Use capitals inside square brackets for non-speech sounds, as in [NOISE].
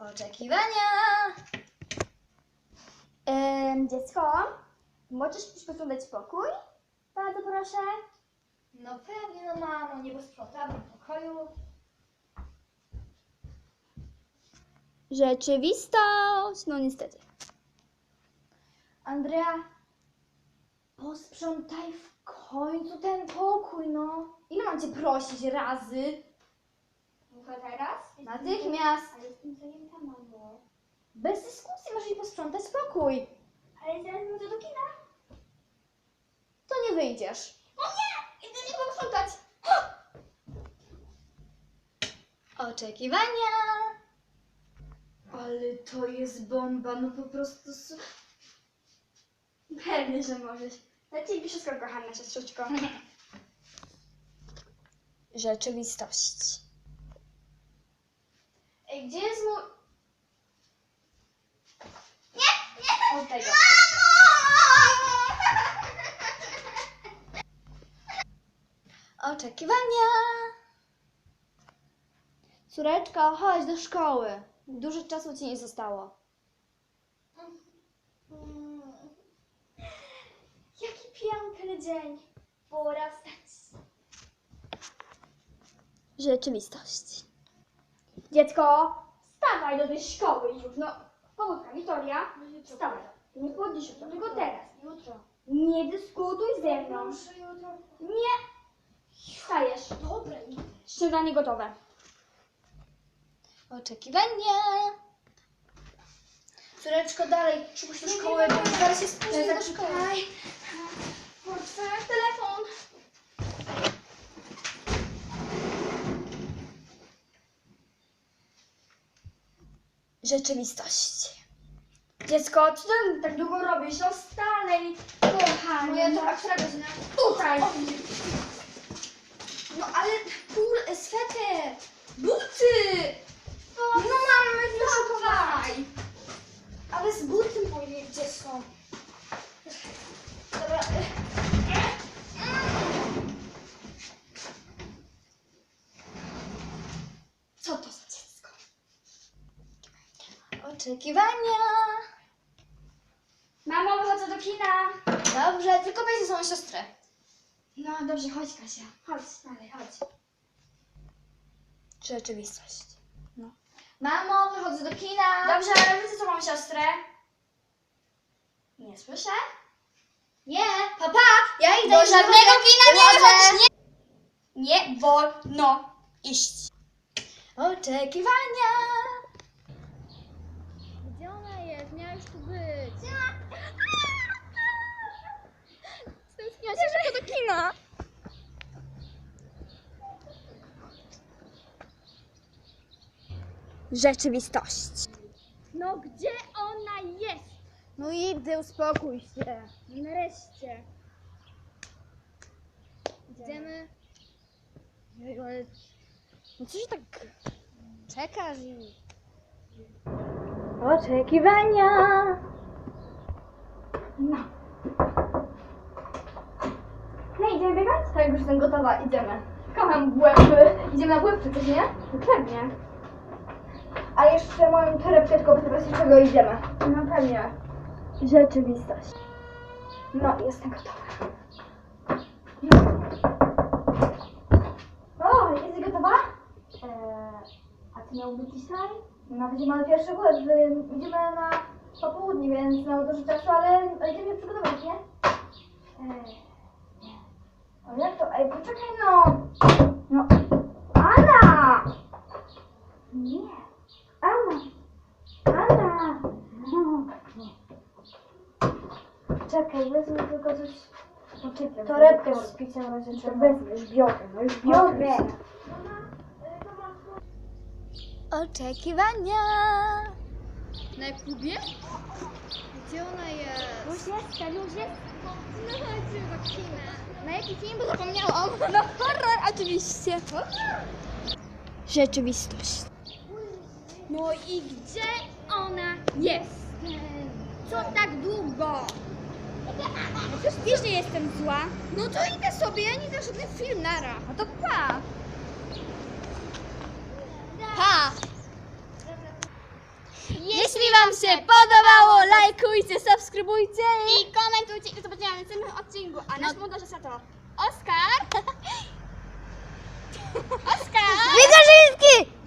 Oczekiwania. Dziecko, możesz posprzątać pokój? Bardzo proszę. No pewnie, no mamo, nie posprzątamy w pokoju. Rzeczywistość, no niestety. Andrea, posprzątaj w końcu ten pokój, no. Ile mam cię prosić razy? Tylko teraz? Natychmiast. Ale mamo. Bez dyskusji możesz mi posprzątać pokój. Ale zaraz wrócę do kina. To nie wyjdziesz. O nie! Idę nie posprzątać. [GASPS] Oczekiwania. Ale to jest bomba, no po prostu. su- Pewnie, że możesz. Dla ciebie wszystko, kochana siostrzyczko. [LAUGHS] Rzeczywistość. Ej, gdzie jest mój... Nie, nie! Od tego. Oczekiwania. Córeczko, chodź do szkoły. Dużo czasu ci nie zostało. Jaki piękny dzień. Pora wstać. Rzeczywistość. Dziecko, wstawaj do tej szkoły już. No, powódka, Wiktoria. Wstawaj. Nie podnieś się, tylko teraz. Jutro. Nie dyskutuj ze mną. jutro. Nie. Wstajesz. Dobra, idę. Śniadanie gotowe. Oczekiwania. Córeczko, dalej, szybko się do szkoły, bo zaraz się spóźnię do szkoły. Rzeczywistość. Dziecko, co ty tak długo robisz? No wstalej, kochanie. No. to która godzina? Tutaj. No ale kur... sweter! Buty! No mamy, Szukowaj! Ale z butem moje gdzie są? Dobra. Co to za dziecko? Oczekiwania. Mamo, wychodzę do kina. Dobrze, tylko weź ze sobą siostrę. No dobrze, chodź Kasia. Chodź, dalej, chodź. Rzeczywistość. No. Mamo, wychodzę do kina. Dobrze, ale widzę, mam siostrę. Nie słyszę? Nie, papa, ja idę Do już żadnego wychodzę. kina nie Wychodzę. chodź, Nie wolno iść. Oczekiwania. Się szybko do kina. Rzeczywistość. No gdzie ona jest? No idę, uspokój się. Nareszcie. Idziemy. Jeju, ale... No co się tak czekasz i... Oczekiwania. No. No idziemy biegać? Tak, już jestem gotowa, idziemy. Kocham błęby. Idziemy na błęby, coś nie? No pewnie. A jeszcze moją torebkę, tylko bez razie czego idziemy. No pewnie. Rzeczywistość. No, jestem gotowa. O, jesteś gotowa? Eee, a ty miał być dzisiaj? No, będziemy na pierwszy błęd. Idziemy na popołudnie, więc mało dużo czasu, ale idziemy przygotować, nie? Eee, poczekaj no! No, Anna! Nie. Anna! Anna! No, nie. Czekaj, wezmę tylko coś. Poczekaj. Torebkę z picia w razie To czego. wezmę, już biorę, no już biorę. Oczekiwania. Na Kubie? Gdzie ona jest? Już jest, już jest. No chodźmy do kina. Na jaki film, bo zapomniałam. No horror, oczywiście. Rzeczywistość. No i gdzie ona jest? Co tak długo? Przecież wiesz, że jestem zła. No to idę sobie, ja nie chcę żaden film nara. No to pa. Pa. Jeśli Wam się podobało, lajkujcie, subskrybujcie i... Komentujcie i do zobaczenia w następnym odcinku. A nasz No. montażysta to Oskar! [LAUGHS] Oskar! Wygarzyński!